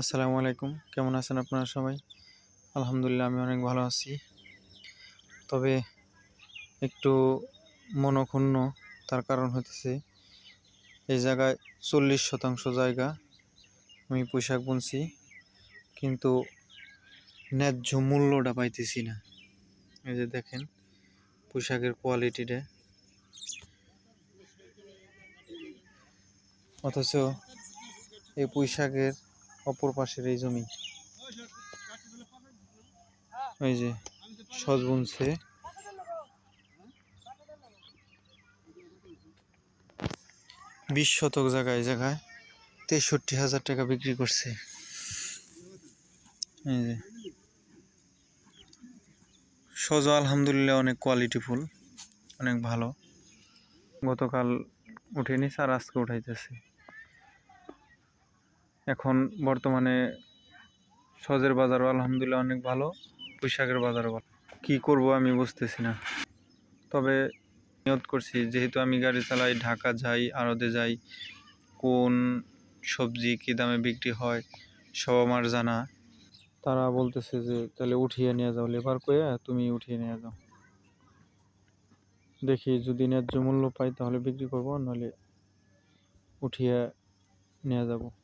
আসসালামু আলাইকুম। কেমন আছেন আপনারা সবাই? আলহামদুলিল্লাহ, আমি অনেক ভালো আছি। তবে একটু মনক্ষুণ্ণ, তার কারণ হতেছে এই জায়গায় চল্লিশ শতাংশ জায়গা আমি পোশাক বুনছি, কিন্তু ন্যায্য মূল্যটা পাইতেছি না। এই যে দেখেন, পোশাকের কোয়ালিটিটা। অথচ এই পুঁইশাকের অপর পাশের এই জমি। এই যে সজ বুনছে। বিশ শতক জায়গায় জায়গায় তেষট্টি হাজার টাকা বিক্রি করছে। এই যে। সজ আলহামদুলিল্লাহ অনেক কোয়ালিটি ফুল, অনেক ভালো। গতকাল উঠেনি, স্যার আজকে উঠাইতেছে। এখন বর্তমানে সজের বাজারও আলহামদুলিল্লাহ অনেক ভালো পোশাকের বাজারও ভালো। কী করব আমি বুঝতেছি না। তবে নিয়ত করছি, যেহেতু আমি গাড়ি চালাই, ঢাকা যাই, আড়তে যাই, কোন সবজি কী দামে বিক্রি হয়, সব আমার জানা। তারা বলতেছে যে, তাহলে উঠিয়ে নিয়ে যাও, লেবার কয়ে তুমি উঠিয়ে নিয়ে যাও। দেখি যদি ন্যায্য মূল্য পাই তাহলে বিক্রি করব, নাহলে উঠিয়ে নিয়ে যাব।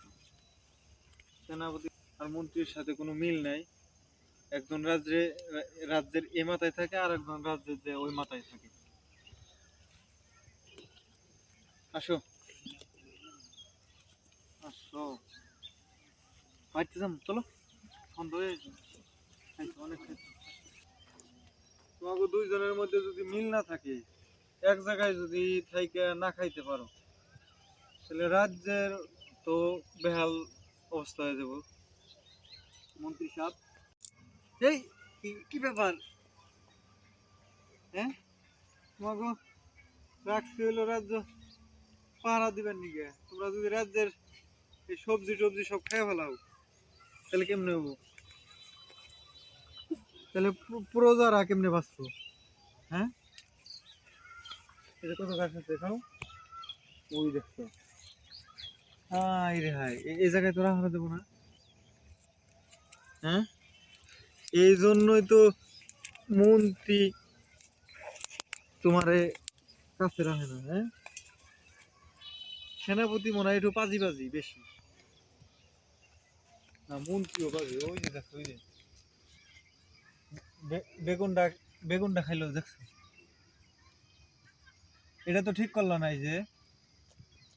সেনাপতি আর মন্ত্রীর সাথে কোনো মিল নাই। একজন রাজ্যে, রাজ্যের এ মাথায় থাকে আর একজন রাজ্যের যে ওই মাথায় থাকে। আসো। আসো। চলো। সন্ধ্যা হয়ে অনেক তোমাকে দুইজনের মধ্যে যদি মিল না থাকে, এক জায়গায় যদি থাইকে না খাইতে পারো, তাহলে রাজ্যের তো বেহাল অবস্থা হয়ে যাব। মন্ত্রী সাহেব। এই, কি- ব্যাপার? হ্যাঁ? তোমাকে রাখছি হইল রাজ্য পাহারা দিবেন নিকে? তোমরা যদি রাজ্যের এই সবজি টবজি সব খেয়ে ফেলাও, তাহলে কেমনে হব? তাহলে প্রজারা কেমনে বাঁচতো হ্যাঁ? এটা কত গাছ দেখাও? ওই দেখছ হাই রে হাই এই জায়গায় তোরা হারা দেবো না? হ্যাঁ? এই জন্যই তো মন্ত্রী তোমারে কাছে রাখে না হ্যাঁ? সেনাপতি মনে হয় একটু পাজি পাজি, বেশি। না, মন্ত্রীও পাজি, ওই যে দেখো, ওই যে। বেগুনটা বেগুনটা খাইলো, দেখছ? এটা তো ঠিক করল নাই যে।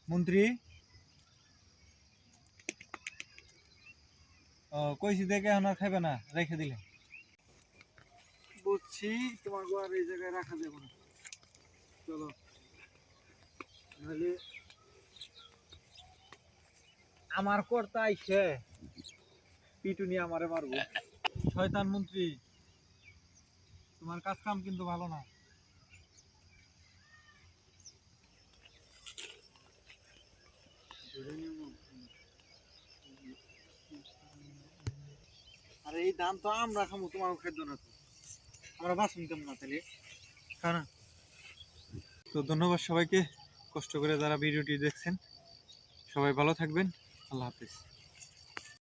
মন্ত্রী কইছি দেখে এখন আর খাইবে না রেখে দিলে। বুঝছি তোমার আর এই জায়গায় রাখা যাবে না। চলো। নাহলে আমার কর্তা আইসে পিটুনি আমারে মারবো। শয়তান মন্ত্রী তোমার কাজ কাম কিন্তু ভালো না। আরে এই দাম তো আমরা খামো, তোমার না তো। আমরা বাসন কেমন না তাহলে খানা তো ধন্যবাদ সবাইকে, কষ্ট করে যারা ভিডিওটি দেখছেন। সবাই ভালো থাকবেন, আল্লাহ হাফিজ।